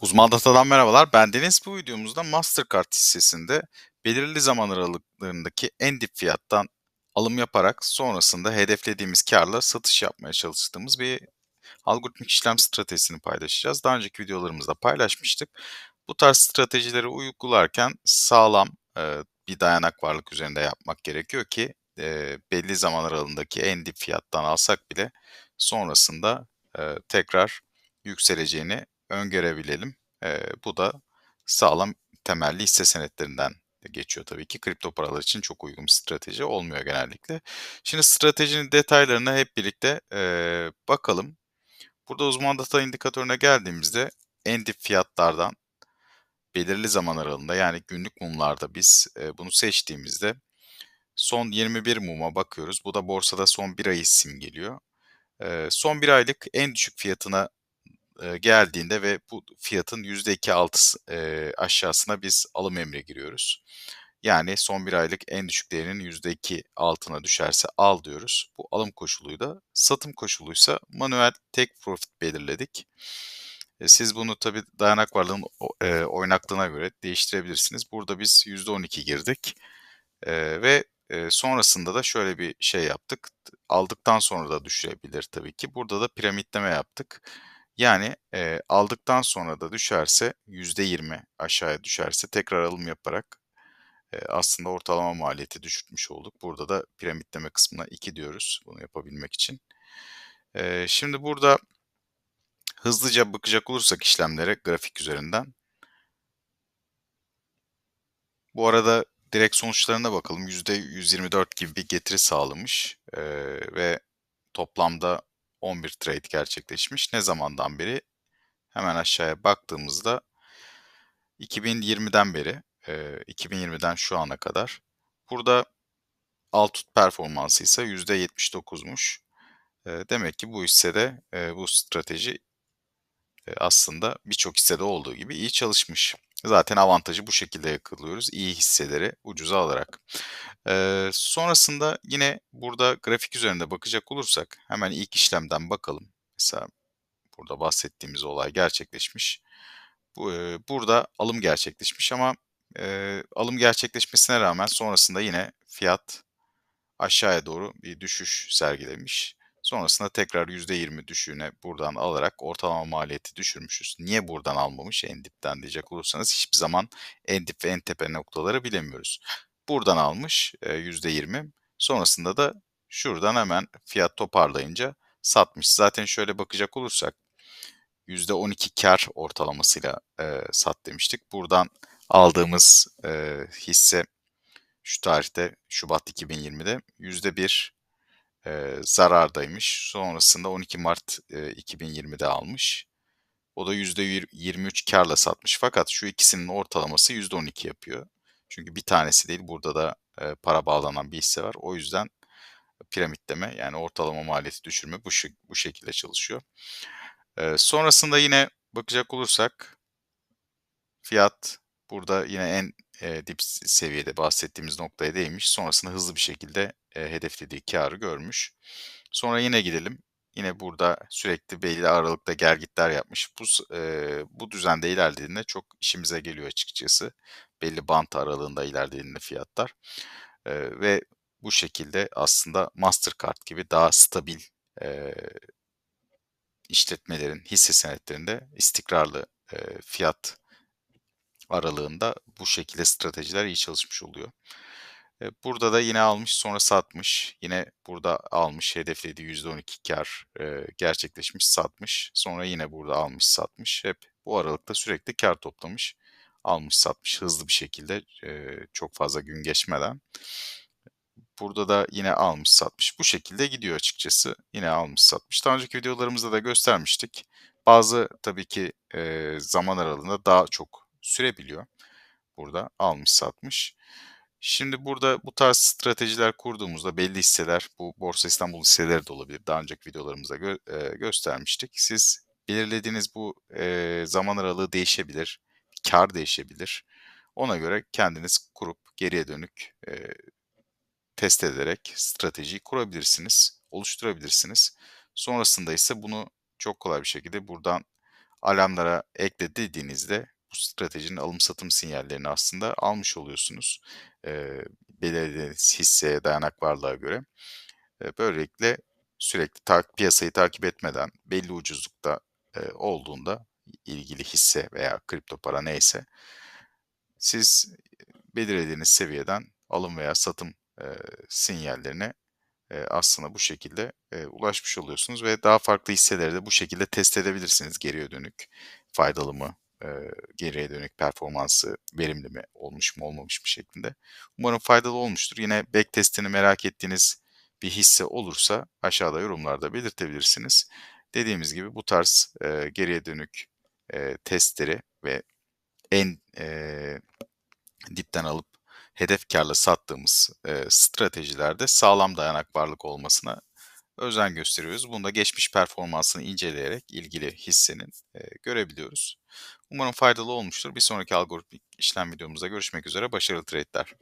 Uzman Data'dan merhabalar. Ben Deniz. Bu videomuzda Mastercard hissesinde belirli zaman aralıklarındaki en dip fiyattan alım yaparak sonrasında hedeflediğimiz karla satış yapmaya çalıştığımız bir algoritmik işlem stratejisini paylaşacağız. Daha önceki videolarımızda paylaşmıştık. Bu tarz stratejileri uygularken sağlam e, bir dayanak varlık üzerinde yapmak gerekiyor ki e, belli zaman aralığındaki en dip fiyattan alsak bile sonrasında e, tekrar yükseleceğini öngörebilelim. E, bu da sağlam temelli hisse senetlerinden geçiyor tabii ki. Kripto paralar için çok uygun bir strateji olmuyor genellikle. Şimdi stratejinin detaylarına hep birlikte e, bakalım. Burada uzman data indikatörüne geldiğimizde en dip fiyatlardan belirli zaman aralığında yani günlük mumlarda biz e, bunu seçtiğimizde son 21 muma bakıyoruz. Bu da borsada son bir ayı simgeliyor. E, son bir aylık en düşük fiyatına e, geldiğinde ve bu fiyatın %2 altı e, aşağısına biz alım emre giriyoruz. Yani son bir aylık en düşük değerinin %2 altına düşerse al diyoruz. Bu alım koşuluydu. Satım koşuluysa manuel tek profit belirledik. E, siz bunu tabi dayanak varlığının e, oynaklığına göre değiştirebilirsiniz. Burada biz %12 girdik ve sonrasında da şöyle bir şey yaptık. Aldıktan sonra da düşebilir tabii ki. Burada da piramitleme yaptık. Yani e, aldıktan sonra da düşerse %20 aşağıya düşerse tekrar alım yaparak e, aslında ortalama maliyeti düşürtmüş olduk. Burada da piramitleme kısmına 2 diyoruz bunu yapabilmek için. E, şimdi burada hızlıca bakacak olursak işlemlere grafik üzerinden. Bu arada direkt sonuçlarına bakalım. %124 gibi bir getiri sağlamış e, ve toplamda 11 trade gerçekleşmiş. Ne zamandan beri? Hemen aşağıya baktığımızda 2020'den beri, e, 2020'den şu ana kadar. Burada Altut performansı ise %79'muş. E, demek ki bu hissede bu strateji aslında birçok hissede olduğu gibi iyi çalışmış. Zaten avantajı bu şekilde yakalıyoruz. İyi hisseleri ucuza alarak. Ee, sonrasında yine burada grafik üzerinde bakacak olursak hemen ilk işlemden bakalım. Mesela burada bahsettiğimiz olay gerçekleşmiş. Bu, e, burada alım gerçekleşmiş ama e, alım gerçekleşmesine rağmen sonrasında yine fiyat aşağıya doğru bir düşüş sergilemiş. Sonrasında tekrar %20 düşüğüne buradan alarak ortalama maliyeti düşürmüşüz. Niye buradan almamış en dipten diyecek olursanız hiçbir zaman en dip ve en tepe noktaları bilemiyoruz. Buradan almış %20. Sonrasında da şuradan hemen fiyat toparlayınca satmış. Zaten şöyle bakacak olursak %12 kar ortalamasıyla e, sat demiştik. Buradan aldığımız e, hisse şu tarihte Şubat 2020'de %1 e, zarardaymış. Sonrasında 12 Mart e, 2020'de almış. O da %23 karla satmış. Fakat şu ikisinin ortalaması %12 yapıyor. Çünkü bir tanesi değil burada da e, para bağlanan bir hisse var. O yüzden piramitleme yani ortalama maliyeti düşürme bu, bu şekilde çalışıyor. E, sonrasında yine bakacak olursak fiyat burada yine en e, dip seviyede bahsettiğimiz noktaya değmiş. Sonrasında hızlı bir şekilde e, hedeflediği karı görmüş. Sonra yine gidelim. Yine burada sürekli belli aralıkta gergitler yapmış. Bu, e, bu düzende ilerlediğinde çok işimize geliyor açıkçası. Belli bant aralığında ilerlediğinde fiyatlar. E, ve bu şekilde aslında Mastercard gibi daha stabil e, işletmelerin hisse senetlerinde istikrarlı e, fiyat aralığında bu şekilde stratejiler iyi çalışmış oluyor. Burada da yine almış sonra satmış. Yine burada almış hedeflediği %12 kar gerçekleşmiş satmış. Sonra yine burada almış satmış. Hep bu aralıkta sürekli kar toplamış. Almış satmış hızlı bir şekilde çok fazla gün geçmeden. Burada da yine almış satmış. Bu şekilde gidiyor açıkçası. Yine almış satmış. Daha önceki videolarımızda da göstermiştik. Bazı tabii ki zaman aralığında daha çok sürebiliyor. Burada almış satmış. Şimdi burada bu tarz stratejiler kurduğumuzda belli hisseler, bu Borsa İstanbul hisseleri de olabilir. Daha önceki videolarımızda gö e, göstermiştik. Siz belirlediğiniz bu e, zaman aralığı değişebilir, kar değişebilir. Ona göre kendiniz kurup geriye dönük e, test ederek stratejiyi kurabilirsiniz, oluşturabilirsiniz. Sonrasında ise bunu çok kolay bir şekilde buradan alarmlara ekle dediğinizde bu stratejinin alım satım sinyallerini aslında almış oluyorsunuz. Eee, belirlediğiniz hisseye, dayanak varlığa göre. Eee, böylelikle sürekli tak piyasayı takip etmeden belli ucuzlukta, eee, olduğunda ilgili hisse veya kripto para neyse siz, belirlediğiniz seviyeden alım veya satım, eee, sinyallerine, eee, aslında bu şekilde, eee, ulaşmış oluyorsunuz ve daha farklı hisseleri de bu şekilde test edebilirsiniz geriye dönük. Faydalı mı, eee, geriye dönük performansı verimli mi, olmuş mu olmamış mı şeklinde. Umarım faydalı olmuştur. Yine backtest'ini merak ettiğiniz bir hisse olursa aşağıda yorumlarda belirtebilirsiniz. Dediğimiz gibi bu tarz, eee, geriye dönük, eee, testleri ve en, eee, dipten alıp hedef kârla sattığımız, eee, stratejilerde sağlam dayanak varlık olmasına özen gösteriyoruz. Bunu da geçmiş performansını inceleyerek ilgili hissenin, eee, görebiliyoruz. Umarım faydalı olmuştur. Bir sonraki algoritmik işlem videomuzda görüşmek üzere. Başarılı trade'ler.